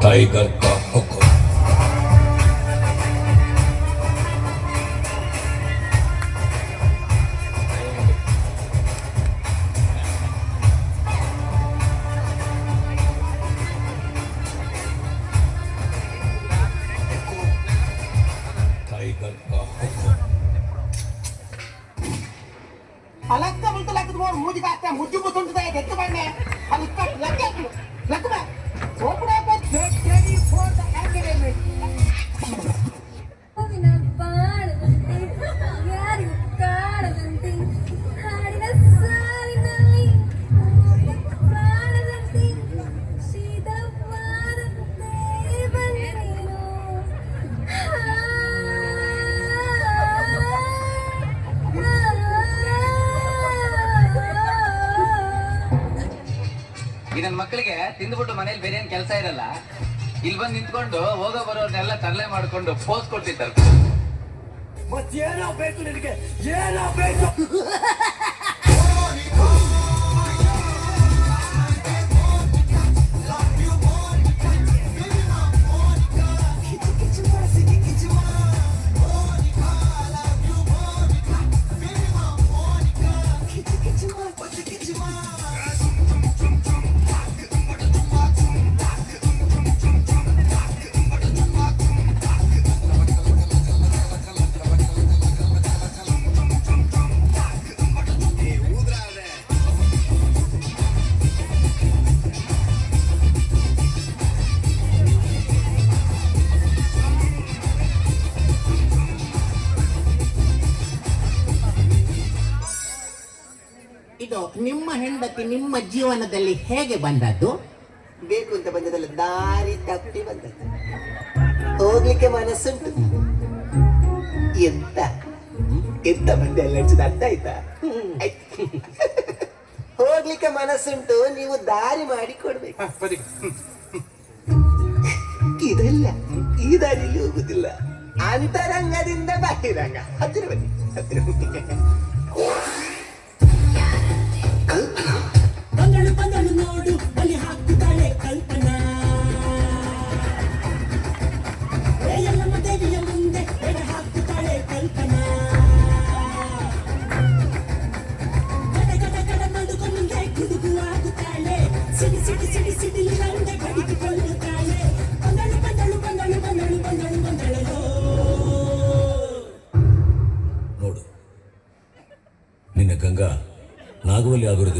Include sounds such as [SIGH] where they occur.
Tiger का हुक्म ಅಲಕ್ಕ बोलते ಹಾಕಿದ್ಮೋ ಮೂಜಿಗೆ ಹಾಕ್ತಾ ಮುಜ್ಜು ಕೂತ್ಕೊಂಡಿದ್ದೆ ಗೆದ್ದು ಬಂದೆ ಅಲ್ಲಿ ನನ್ನ ಮಕ್ಕಳಿಗೆ ತಿಂದ್ಬಿಟ್ಟು ಮನೇಲಿ ಬೇರೆ ಏನ್ ಕೆಲಸ ಇರಲ್ಲ. ಇಲ್ಲಿ ಬಂದು ನಿಂತ್ಕೊಂಡು ಹೋಗೋ ಬರೋರ್ನೆಲ್ಲ ತರಲೆ ಮಾಡ್ಕೊಂಡು ಪೋಸ್ ಕೊಡ್ತಿದ್ದಾರೆ. ಮತ್ತೇನೋ ಬೇಕು ನಿನಗೆ ಏನೋ ಬೇಕು. [LAUGHS] ನಿಮ್ಮ ಹೆಂಡತಿ ನಿಮ್ಮ ಜೀವನದಲ್ಲಿ ಹೇಗೆ ಬಂದದ್ದು? ಬೇಕು ಅಂತ ಬಂದದಲ್ಲ ದಾರಿ ತಪ್ಪಿ ಬಂದದ್ದು. ಹೋಗ್ಲಿಕ್ಕೆ ಮನಸ್ಸುಂಟು. ಎಂತ? ಎಂತ ಬಂದೆ ಎಲ್ಲ ಹೆಚ್ಚಿದ ಅರ್ಥ ಆಯ್ತಾ? ಹೋಗ್ಲಿಕ್ಕೆ ಮನಸ್ಸುಂಟು ನೀವು ದಾರಿ ಮಾಡಿ ಕೊಡ್ಬೇಕು ಇದಲ್ಲ ಈ ದಾರಿಯಲ್ಲಿ ಹೋಗುದಿಲ್ಲ. ಅಂತರಂಗದಿಂದ ಬಾಹಿರಂಗ. ಹತ್ತಿರ ಬನ್ನಿ ಹತ್ತಿರ ಬನ್ನಿ. గంగ నాగవల్లి ఆగురు